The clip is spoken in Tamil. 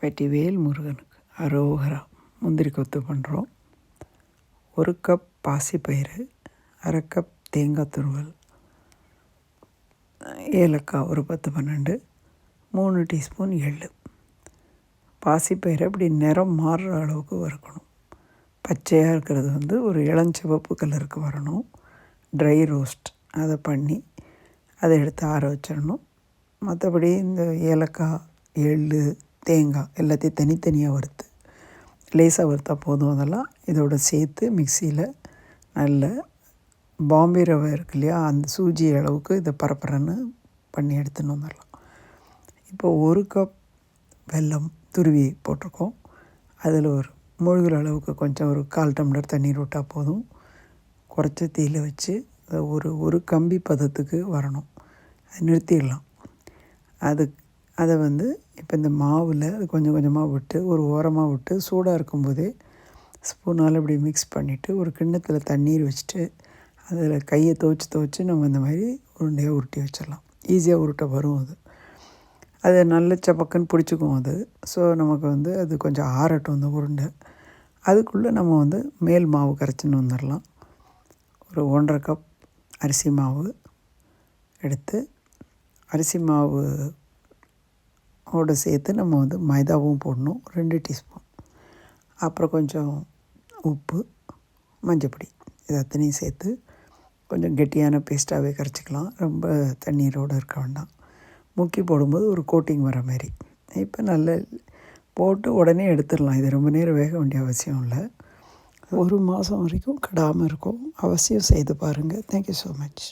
வெட்டிவேல் முருகனுக்கு அரோகரா முந்திரி கொத்து பண்ணுறோம் ஒரு கப் பாசிப்பயிறு அரை கப் தேங்காய் துருவல் ஏலக்காய் ஒரு பத்து பன்னெண்டு மூணு டீஸ்பூன் எள் பாசிப்பயிறு அப்படி நிறம் மாறுற அளவுக்கு வறுக்கணும். பச்சையாக இருக்கிறது வந்து ஒரு இளஞ்சிவப்பு கலருக்கு வரணும். ட்ரை ரோஸ்ட் அதை பண்ணி அதை எடுத்து ஆற வச்சிடணும். மற்றபடி இந்த ஏலக்காய் எள் தேங்காய் எல்லாத்தையும் தனித்தனியாக வறுத்து லேசாக வறுத்தா போதும் அதெல்லாம். இதோட சேர்த்து மிக்சியில் நல்ல பாம்பே ரவை இருக்கு இல்லையா அந்த சூஜி அளவுக்கு இதை பரப்பரன்னு பண்ணி எடுத்துன்னு வந்துடலாம். இப்போ ஒரு கப் வெல்லம் துருவி போட்டிருக்கோம். அதில் ஒரு மூழ்கிற அளவுக்கு கொஞ்சம் ஒரு கால் டம்ளர் தண்ணீர் விட்டால் போதும். குறைச்ச தீயில் வச்சு அதை ஒரு ஒரு கம்பி பதத்துக்கு வரணும். அது நிறுத்திடலாம். அது அதை வந்து இப்போ இந்த மாவில் அது கொஞ்சம் கொஞ்சமாக விட்டு ஒரு ஓரமாக விட்டு சூடாக இருக்கும்போதே ஸ்பூனால் இப்படி மிக்ஸ் பண்ணிவிட்டு ஒரு கிண்ணத்தில் தண்ணீர் வச்சுட்டு அதில் கையை துவச்சி துவச்சி நம்ம இந்த மாதிரி உருண்டையாக உருட்டி வச்சிடலாம். ஈஸியாக உருட்ட வரும் அது. அது நல்ல சப்பக்குன்னு பிடிச்சிக்கும் அது. ஸோ நமக்கு வந்து அது கொஞ்சம் ஆறட்டும் அந்த உருண்டை. அதுக்குள்ளே நம்ம வந்து மேல் மாவு கரைச்சின்னு வந்துடலாம். ஒரு ஒன்றரை கப் அரிசி மாவு எடுத்து அரிசி மாவு ஓட சேர்த்து நம்ம வந்து மைதாவும் போடணும் ரெண்டு டீஸ்பூன். அப்புறம் கொஞ்சம் உப்பு மஞ்சப்பொடி இது அத்தனையும் சேர்த்து கொஞ்சம் கெட்டியான பேஸ்ட்டாகவே கரைச்சிக்கலாம். ரொம்ப தண்ணீரோடு இருக்க வேண்டாம். முக்கி போடும்போது ஒரு கோட்டிங் வர மாதிரி. இப்போ நல்ல போட்டு உடனே எடுத்துடலாம். இது ரொம்ப நேரம் வேக வேண்டிய அவசியம் இல்லை. ஒரு மாதம் வரைக்கும் கெடாமல் இருக்கும் அவசியம் செய்து பாருங்கள் தேங்க்யூ ஸோ மச்